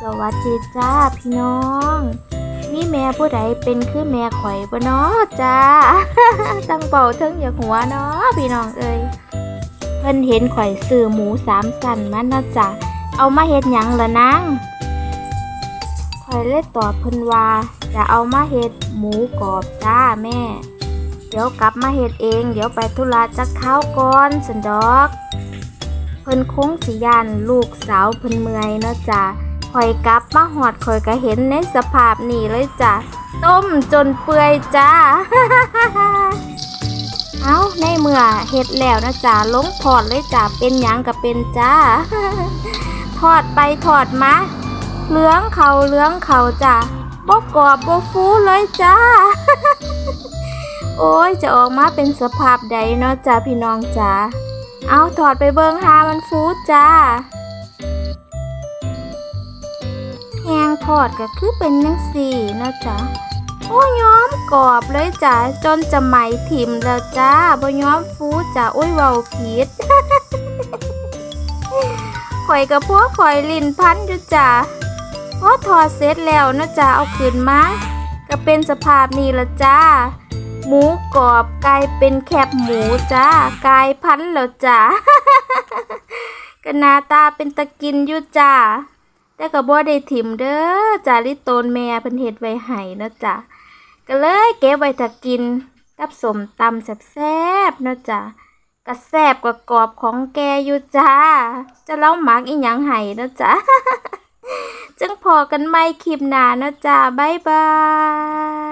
สวัสดีจ้าพี่น้อง นี่แม่ผู้ใดเป็นคือแม่ข่อยบ่เนาะจ้าตั้งเป่าเทิงอย่าหัวเนาะพี่น้องเอ้ยเพิ่นเห็นข่อยซื้อหมูสามสันมาเนาะจ้ะเอามาเฮ็ดหยังละนางข่อยเลยตอบเพิ่นว่าจะเอามาเฮ็ดหมูกรอบจ้าแม่ เดี๋ยวกลับมาเฮ็ดเอง เดี๋ยวไปธุระจักข้าวก่อนสันดอก เพิ่นคงสิยานลูกสาวเพิ่นเมื่อยเนาะจ้ะ ข่อยกลับมาหอดข่อยก็เห็นในสภาพนี้เลยจ้ะ ต้มจนเปื่อยจ้า เอาในเมื่อเฮ็ดแล้วนะจ้ะลงทอดเลยจ้ะเป็นหยังก็เป็นจ้า ทอดไปทอดมาเหลืองเขาเหลืองเขาจ้ะบ่กรอบบ่ฟูเลยจ้า โอ้ยจะออกมาเป็นสภาพใดเนาะจ้าพี่น้องจ้าเอาถอดไปเบิงหามันฟูจ้า อดก็คือเป็นยังสี่นะจ้าโอ้ย้อมกรอบเลยจ้าจนจะไหมถิ่มแล้วจ้าบ่ย้อมฟูจ้าอุ้ยเว้าผิดข่อยกับพวกข่อยลิ้นพันอยู่จ้าพอถอดเสร็จแล้วนะจ้าเอาขึ้นมาก็เป็นสภาพนี้ละจ้าหมูกรอบกลายเป็นแคบหมูจ้ากลายพันแล้วจ้าก็หน้าตาเป็นตะกินอยู่จ้า แต่ก็บ่ได้ถิ่มเด้อจาริโตนแม่เพิ่นเฮ็ดไว้ให้เนาะจ้ะก็เลยเก็บไว้ถ้ากินกับสมตำแซ่บๆเนาะจ้ะก็แซ่บกว่ากรอบของแกอยู่จ้า จะเล่าหมักอีหยังให้เนาะจ้ะจึงพอกันไม่คลิปหนาเนาะจ้ะบ๊ายบาย